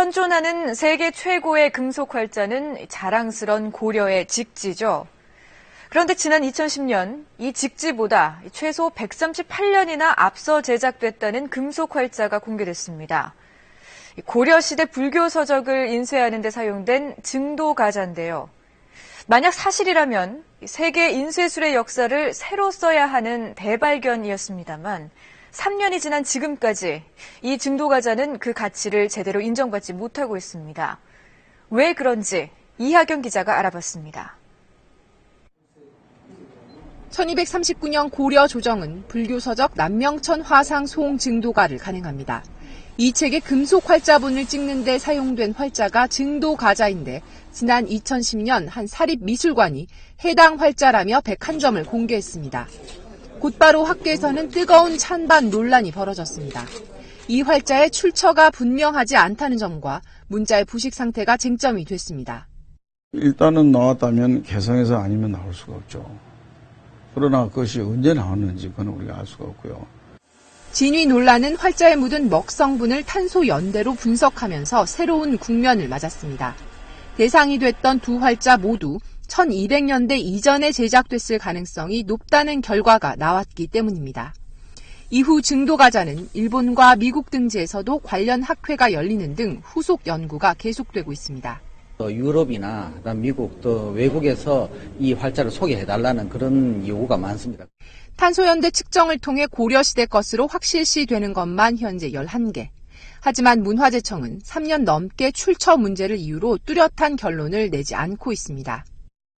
현존하는 세계 최고의 금속 활자는 자랑스런 고려의 직지죠. 그런데 지난 2010년 이 직지보다 최소 138년이나 앞서 제작됐다는 금속 활자가 공개됐습니다. 고려시대 불교 서적을 인쇄하는 데 사용된 증도 가자인데요. 만약 사실이라면 세계 인쇄술의 역사를 새로 써야 하는 대발견이었습니다만 3년이 지난 지금까지 이 증도 가자는 그 가치를 제대로 인정받지 못하고 있습니다. 왜 그런지 이하경 기자가 알아봤습니다. 1239년 고려 조정은 불교서적 남명천 화상 송 증도가를 간행합니다. 이 책의 금속 활자본을 찍는 데 사용된 활자가 증도 가자인데 지난 2010년 한 사립 미술관이 해당 활자라며 101점을 공개했습니다. 곧바로 학계에서는 뜨거운 찬반 논란이 벌어졌습니다. 이 활자의 출처가 분명하지 않다는 점과 문자의 부식 상태가 쟁점이 됐습니다. 일단은 나왔다면 개성에서 아니면 나올 수가 없죠. 그러나 그것이 언제 나왔는지 그건 우리가 알 수가 없고요. 진위 논란은 활자에 묻은 먹 성분을 탄소 연대로 분석하면서 새로운 국면을 맞았습니다. 대상이 됐던 두 활자 모두 1200년대 이전에 제작됐을 가능성이 높다는 결과가 나왔기 때문입니다. 이후 증도가자는 일본과 미국 등지에서도 관련 학회가 열리는 등 후속 연구가 계속되고 있습니다. 또 유럽이나 미국 또 외국에서 이 활자를 소개해달라는 그런 요구가 많습니다. 탄소연대 측정을 통해 고려시대 것으로 확실시 되는 것만 현재 11개. 하지만 문화재청은 3년 넘게 출처 문제를 이유로 뚜렷한 결론을 내지 않고 있습니다.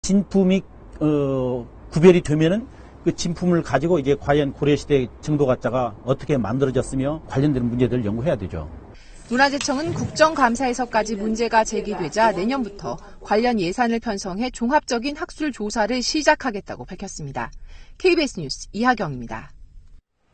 진품이 어, 구별이 되면은 그 진품을 가지고 이제 과연 고려시대 증도가짜가 어떻게 만들어졌으며 관련된 문제들을 연구해야 되죠. 문화재청은 국정감사에서까지 문제가 제기되자 내년부터 관련 예산을 편성해 종합적인 학술 조사를 시작하겠다고 밝혔습니다. KBS 뉴스 이하경입니다.